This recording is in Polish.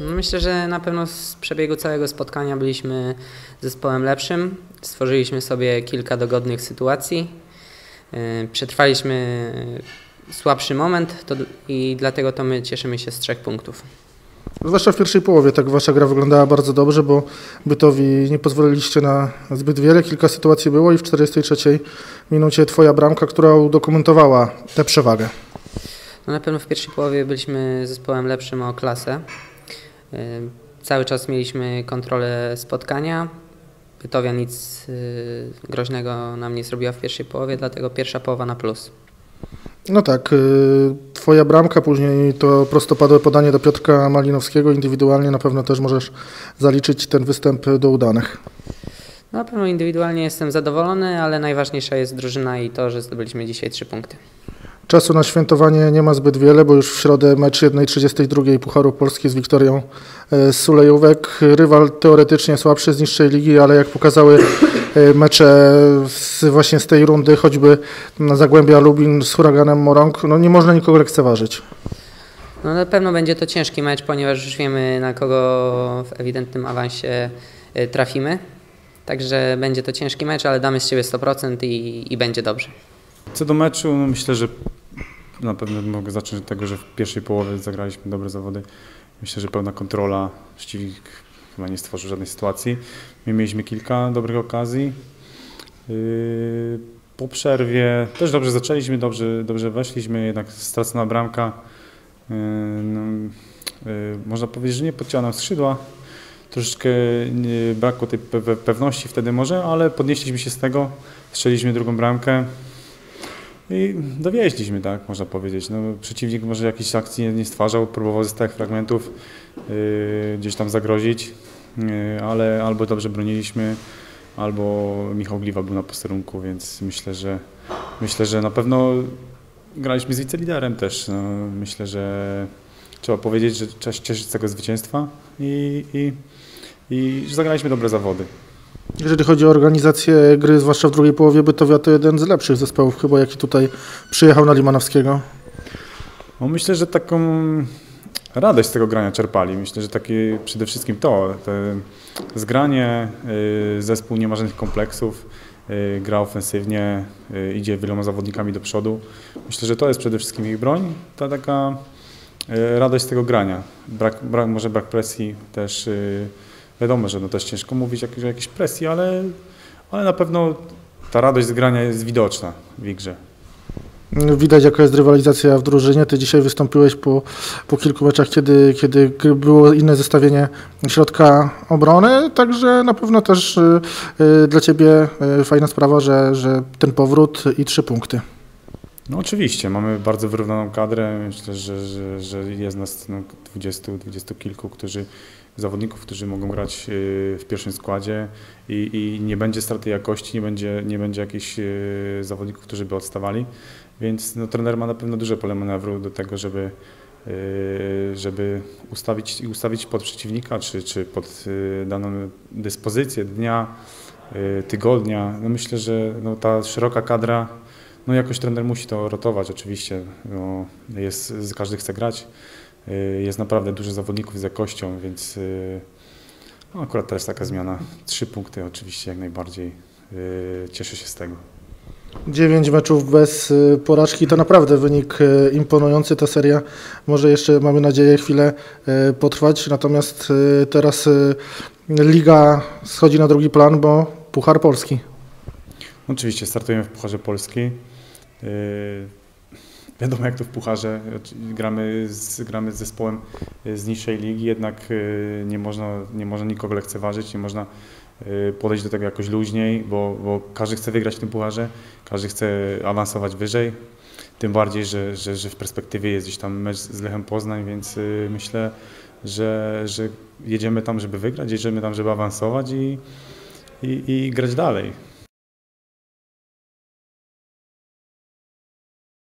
Myślę, że na pewno z przebiegu całego spotkania byliśmy zespołem lepszym. Stworzyliśmy sobie kilka dogodnych sytuacji. Yy, Przetrwaliśmy słabszy moment to, i dlatego to my cieszymy się z trzech punktów. Zwłaszcza w pierwszej połowie, tak wasza gra wyglądała bardzo dobrze, bo Bytowi nie pozwoliliście na zbyt wiele. Kilka sytuacji było i w 43 minucie twoja bramka, która udokumentowała tę przewagę. No na pewno w pierwszej połowie byliśmy zespołem lepszym o klasę. Yy, Cały czas mieliśmy kontrolę spotkania. Bytowia nic yy, groźnego nam nie zrobiła w pierwszej połowie, dlatego pierwsza połowa na plus. No tak, y, twoja bramka, później to prostopadłe podanie do Piotrka Malinowskiego, indywidualnie na pewno też możesz zaliczyć ten występ do udanych. Na pewno indywidualnie jestem zadowolony, ale najważniejsza jest drużyna i to, że zdobyliśmy dzisiaj trzy punkty. Czasu na świętowanie nie ma zbyt wiele, bo już w środę mecz 1.32 Pucharu Polski z Wiktorią e, z Sulejówek. Rywal teoretycznie słabszy z niższej ligi, ale jak pokazały e, mecze z, właśnie z tej rundy, choćby na Zagłębia Lubin z Huraganem Morąg, no nie można nikogo lekceważyć. No na pewno będzie to ciężki mecz, ponieważ już wiemy na kogo w ewidentnym awansie y, trafimy. Także będzie to ciężki mecz, ale damy z siebie 100% i, i będzie dobrze. Co do meczu, myślę, że na pewno mogę zacząć od tego, że w pierwszej połowie zagraliśmy dobre zawody. Myślę, że pełna kontrola. Szczywik chyba nie stworzył żadnej sytuacji. My mieliśmy kilka dobrych okazji. Yy, Po przerwie też dobrze zaczęliśmy, dobrze, dobrze weszliśmy, jednak stracona bramka. Yy, No, yy, można powiedzieć, że nie podciągnął skrzydła. Troszeczkę brakło tej pe- pe- pewności wtedy może, ale podnieśliśmy się z tego, strzeliśmy drugą bramkę. I dowieźliśmy, tak, można powiedzieć. No, przeciwnik może jakiejś akcji nie, nie stwarzał, próbował ze stałych fragmentów yy, gdzieś tam zagrozić, yy, ale albo dobrze broniliśmy, albo Michał Gliwa był na posterunku, więc myślę, że myślę, że na pewno graliśmy z wiceliderem też. No, myślę, że trzeba powiedzieć, że trzeba się cieszyć z tego zwycięstwa i, i, i że zagraliśmy dobre zawody. Jeżeli chodzi o organizację gry, zwłaszcza w drugiej połowie, Bytowia to jeden z lepszych zespołów chyba, jaki tutaj przyjechał na Limanowskiego. No myślę, że taką radość z tego grania czerpali. Myślę, że takie przede wszystkim to, zgranie, y, zespół nie ma żadnych kompleksów, y, gra ofensywnie, y, idzie wieloma zawodnikami do przodu. Myślę, że to jest przede wszystkim ich broń, ta taka radość z tego grania. Brak, brak, może brak presji też, wiadomo, że no też ciężko mówić o jakiejś presji, ale, ale na pewno ta radość z grania jest widoczna w ich grze. Widać, jaka jest rywalizacja w drużynie. Ty dzisiaj wystąpiłeś po, po kilku meczach, kiedy, kiedy było inne zestawienie środka obrony, także na pewno też y, y, dla Ciebie y, fajna sprawa, że, że ten powrót i trzy punkty. No oczywiście, mamy bardzo wyrównaną kadrę. Myślę, że, że, że jest nas no, 20, 20 kilku, którzy, zawodników, którzy mogą grać y, w pierwszym składzie i, i nie będzie straty jakości, nie będzie, nie będzie jakichś y, zawodników, którzy by odstawali. Więc no, trener ma na pewno duże pole manewru do tego, żeby, y, żeby ustawić, ustawić pod przeciwnika, czy, czy pod daną dyspozycję dnia, tygodnia. No myślę, że no, ta szeroka kadra no jakoś trener musi to rotować oczywiście. No, jest, każdy chce grać. Y, Jest naprawdę dużo zawodników z jakością, więc y, no, akurat teraz taka zmiana. Trzy punkty oczywiście jak najbardziej. y, Cieszę się z tego. Dziewięć meczów bez porażki to naprawdę wynik imponujący. Ta seria może jeszcze, mamy nadzieję, chwilę potrwać. Natomiast teraz liga schodzi na drugi plan, bo Puchar Polski. Oczywiście startujemy w Pucharze Polski. Wiadomo jak to w Pucharze, Oczy- gramy z, gramy z zespołem yy, z niższej ligi, jednak yy, nie można, nie można nikogo lekceważyć, nie można podejść do tego jakoś luźniej, bo, bo każdy chce wygrać w tym Pucharze, każdy chce awansować wyżej. Tym bardziej, że, że, że w perspektywie jest gdzieś tam mecz z Lechem Poznań, więc myślę, że, że jedziemy tam, żeby wygrać, jedziemy tam, żeby awansować i, i, i grać dalej.